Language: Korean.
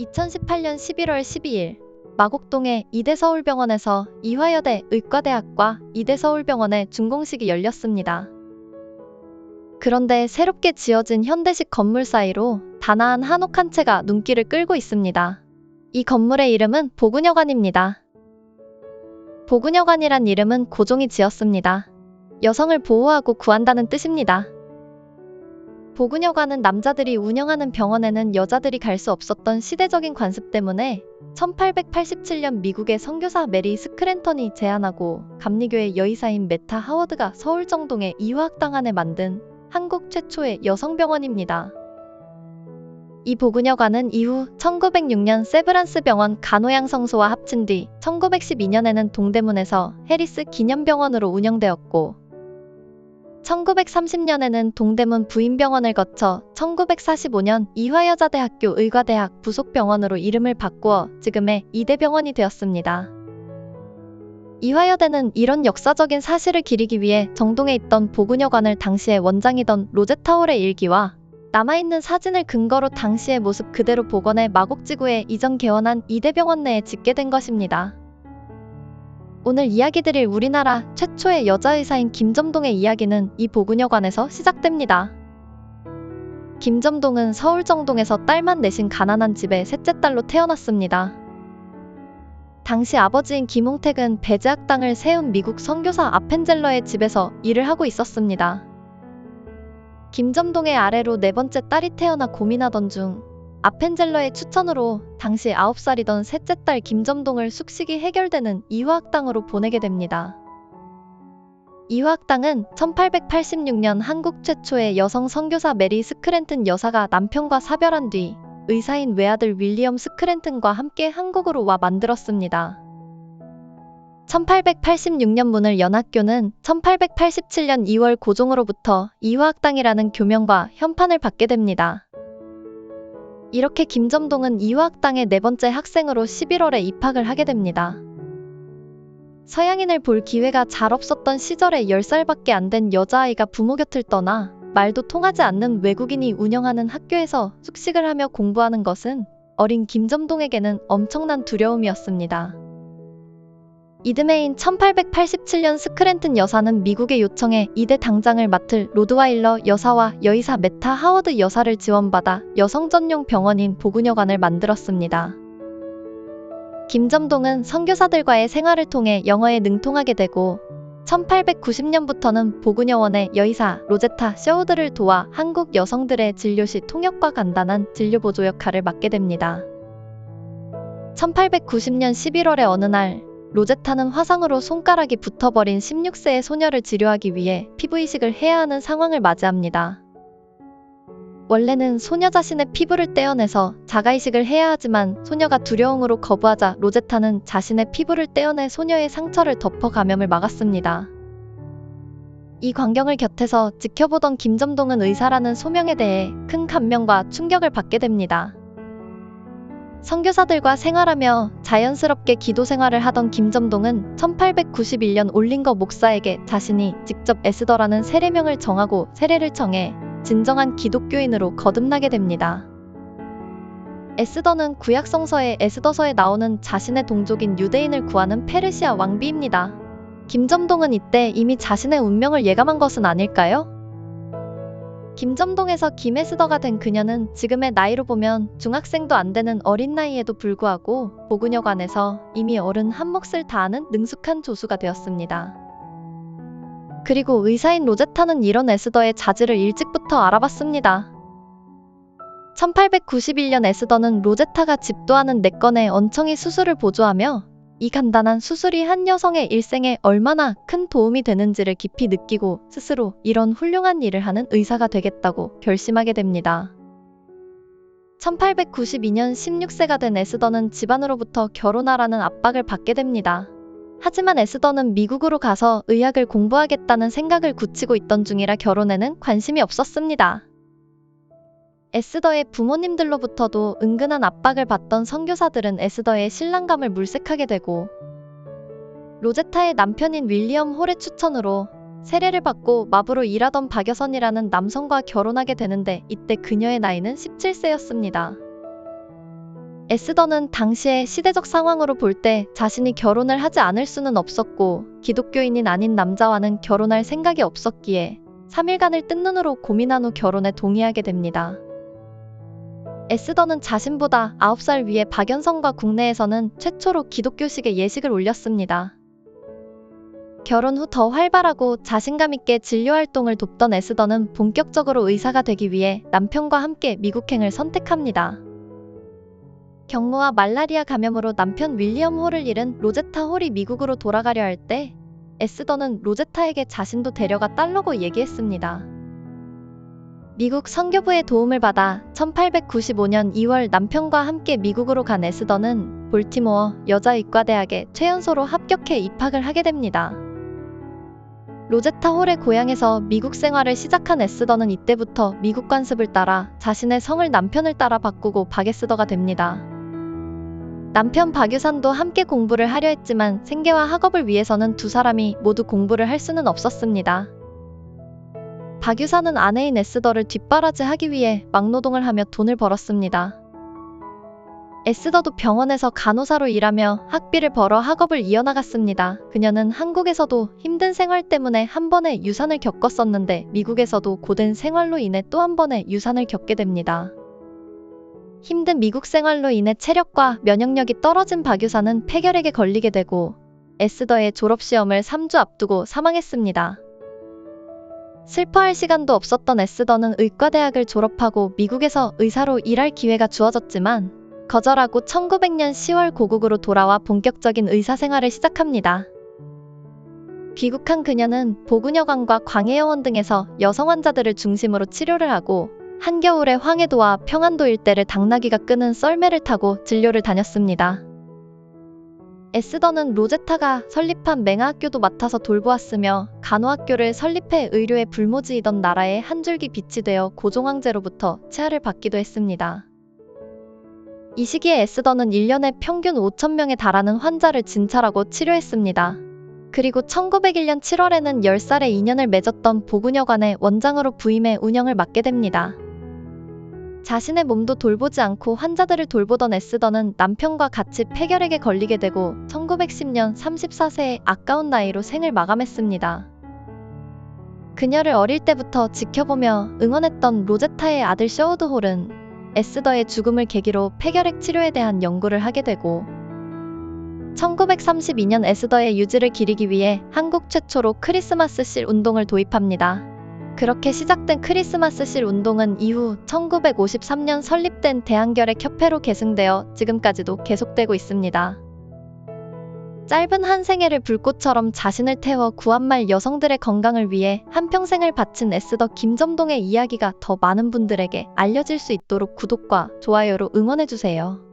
2018년 11월 12일 마곡동의 이대서울병원에서 이화여대 의과대학과 이대서울병원의 준공식이 열렸습니다. 그런데 새롭게 지어진 현대식 건물 사이로 단아한 한옥 한 채가 눈길을 끌고 있습니다. 이 건물의 이름은 보근여관입니다. 보근여관이란 이름은 고종이 지었습니다. 여성을 보호하고 구한다는 뜻입니다. 보근여관은 남자들이 운영하는 병원에는 여자들이 갈 수 없었던 시대적인 관습 때문에 1887년 미국의 선교사 메리 스크랜턴이 제안하고 감리교의 여의사인 메타 하워드가 서울 정동의 이화학당 안에 만든 한국 최초의 여성병원입니다. 이 보근여관은 이후 1906년 세브란스 병원 간호양 성소와 합친 뒤 1912년에는 동대문에서 해리스 기념병원으로 운영되었고 1930년에는 동대문 부인병원을 거쳐 1945년 이화여자대학교 의과대학 부속병원으로 이름을 바꾸어 지금의 이대병원이 되었습니다. 이화여대는 이런 역사적인 사실을 기리기 위해 정동에 있던 보근여관을 당시의 원장이던 로제타홀의 일기와 남아있는 사진을 근거로 당시의 모습 그대로 복원해 마곡지구에 이전 개원한 이대병원 내에 짓게 된 것입니다. 오늘 이야기드릴 우리나라 최초의 여자 의사인 김점동의 이야기는 이 보근여관에서 시작됩니다. 김점동은 서울 정동에서 딸만 내신 가난한 집의 셋째 딸로 태어났습니다. 당시 아버지인 김홍택은 배제학당을 세운 미국 선교사 아펜젤러의 집에서 일을 하고 있었습니다. 김점동의 아래로 네 번째 딸이 태어나 고민하던 중 아펜젤러의 추천으로 당시 9살이던 셋째 딸 김점동을 숙식이 해결되는 이화학당으로 보내게 됩니다. 이화학당은 1886년 한국 최초의 여성 선교사 메리 스크랜튼 여사가 남편과 사별한 뒤 의사인 외아들 윌리엄 스크랜튼과 함께 한국으로 와 만들었습니다. 1886년 문을 연 학교는 1887년 2월 고종으로부터 이화학당이라는 교명과 현판을 받게 됩니다. 이렇게 김점동은 이화학당의 네 번째 학생으로 11월에 입학을 하게 됩니다. 서양인을 볼 기회가 잘 없었던 시절에 10살밖에 안 된 여자아이가 부모 곁을 떠나 말도 통하지 않는 외국인이 운영하는 학교에서 숙식을 하며 공부하는 것은 어린 김점동에게는 엄청난 두려움이었습니다. 이듬해인 1887년 스크랜튼 여사는 미국의 요청에 이대 당장을 맡을 로드와일러 여사와 여의사 메타 하워드 여사를 지원받아 여성 전용 병원인 보근여관을 만들었습니다. 김점동은 선교사들과의 생활을 통해 영어에 능통하게 되고 1890년부터는 보근여원의 여의사 로제타 셔우드를 도와 한국 여성들의 진료 시 통역과 간단한 진료 보조 역할을 맡게 됩니다. 1890년 11월의 어느 날 로제타는 화상으로 손가락이 붙어버린 16세의 소녀를 치료하기 위해 피부 이식을 해야 하는 상황을 맞이합니다. 원래는 소녀 자신의 피부를 떼어내서 자가이식을 해야 하지만 소녀가 두려움으로 거부하자 로제타는 자신의 피부를 떼어내 소녀의 상처를 덮어 감염을 막았습니다. 이 광경을 곁에서 지켜보던 김점동은 의사라는 소명에 대해 큰 감명과 충격을 받게 됩니다. 선교사들과 생활하며 자연스럽게 기도 생활을 하던 김점동은 1891년 올린거 목사에게 자신이 직접 에스더라는 세례명을 정하고 세례를 정해 진정한 기독교인으로 거듭나게 됩니다. 에스더는 구약 성서의 에스더서에 나오는 자신의 동족인 유대인을 구하는 페르시아 왕비입니다. 김점동은 이때 이미 자신의 운명을 예감한 것은 아닐까요? 김점동에서 김에스더가 된 그녀는 지금의 나이로 보면 중학생도 안 되는 어린 나이에도 불구하고 보근여관에서 이미 어른 한 몫을 다하는 능숙한 조수가 되었습니다. 그리고 의사인 로제타는 이런 에스더의 자질을 일찍부터 알아봤습니다. 1891년 에스더는 로제타가 집도하는 네 건의 언청이 수술을 보조하며 이 간단한 수술이 한 여성의 일생에 얼마나 큰 도움이 되는지를 깊이 느끼고 스스로 이런 훌륭한 일을 하는 의사가 되겠다고 결심하게 됩니다. 1892년 16세가 된 에스더는 집안으로부터 결혼하라는 압박을 받게 됩니다. 하지만 에스더는 미국으로 가서 의학을 공부하겠다는 생각을 굳히고 있던 중이라 결혼에는 관심이 없었습니다. 에스더의 부모님들로부터도 은근한 압박을 받던 선교사들은 에스더의 신랑감을 물색하게 되고 로제타의 남편인 윌리엄 홀의 추천으로 세례를 받고 마부로 일하던 박여선이라는 남성과 결혼하게 되는데 이때 그녀의 나이는 17세였습니다. 에스더는 당시의 시대적 상황으로 볼 때 자신이 결혼을 하지 않을 수는 없었고 기독교인인 아닌 남자와는 결혼할 생각이 없었기에 3일간을 뜬 눈으로 고민한 후 결혼에 동의하게 됩니다. 에스더는 자신보다 9살 위에 박연성과 국내에서는 최초로 기독교식의 예식을 올렸습니다. 결혼 후 더 활발하고 자신감 있게 진료 활동을 돕던 에스더는 본격적으로 의사가 되기 위해 남편과 함께 미국행을 선택합니다. 경무와 말라리아 감염으로 남편 윌리엄 홀을 잃은 로제타 홀이 미국으로 돌아가려 할 때 에스더는 로제타에게 자신도 데려가 달라고 얘기했습니다. 미국 선교부의 도움을 받아 1895년 2월 남편과 함께 미국으로 간 에스더는 볼티모어 여자의과대학에 최연소로 합격해 입학을 하게 됩니다. 로제타 홀의 고향에서 미국 생활을 시작한 에스더는 이때부터 미국 관습을 따라 자신의 성을 남편을 따라 바꾸고 박에스더가 됩니다. 남편 박유산도 함께 공부를 하려 했지만 생계와 학업을 위해서는 두 사람이 모두 공부를 할 수는 없었습니다. 박유산은 아내인 에스더를 뒷바라지하기 위해 막노동을 하며 돈을 벌었습니다. 에스더도 병원에서 간호사로 일하며 학비를 벌어 학업을 이어나갔습니다. 그녀는 한국에서도 힘든 생활 때문에 한 번의 유산을 겪었었는데 미국에서도 고된 생활로 인해 또 한 번의 유산을 겪게 됩니다. 힘든 미국 생활로 인해 체력과 면역력이 떨어진 박유사는 폐결핵에 걸리게 되고 에스더의 졸업시험을 3주 앞두고 사망했습니다. 슬퍼할 시간도 없었던 에스더는 의과대학을 졸업하고 미국에서 의사로 일할 기회가 주어졌지만 거절하고 1900년 10월 고국으로 돌아와 본격적인 의사 생활을 시작합니다. 귀국한 그녀는 보근여관과 광해여원 등에서 여성 환자들을 중심으로 치료를 하고 한겨울에 황해도와 평안도 일대를 당나귀가 끄는 썰매를 타고 진료를 다녔습니다. 에스더는 로제타가 설립한 맹아학교도 맡아서 돌보았으며 간호학교를 설립해 의료에 불모지이던 나라의 한 줄기 빛이 되어 고종황제로부터 체하를 받기도 했습니다. 이 시기에 에스더는 1년에 평균 5천명에 달하는 환자를 진찰하고 치료했습니다. 그리고 1901년 7월에는 10살에 인연을 맺었던 보근여관의 원장으로 부임해 운영을 맡게 됩니다. 자신의 몸도 돌보지 않고 환자들을 돌보던 에스더는 남편과 같이 폐결핵에 걸리게 되고 1910년 34세의 아까운 나이로 생을 마감했습니다. 그녀를 어릴 때부터 지켜보며 응원했던 로제타의 아들 셔우드 홀은 에스더의 죽음을 계기로 폐결핵 치료에 대한 연구를 하게 되고 1932년 에스더의 유지를 기리기 위해 한국 최초로 크리스마스 실 운동을 도입합니다. 그렇게 시작된 크리스마스 실 운동은 이후 1953년 설립된 대한결핵 협회로 계승되어 지금까지도 계속되고 있습니다. 짧은 한 생애를 불꽃처럼 자신을 태워 구한말 여성들의 건강을 위해 한평생을 바친 에스더 김점동의 이야기가 더 많은 분들에게 알려질 수 있도록 구독과 좋아요로 응원해주세요.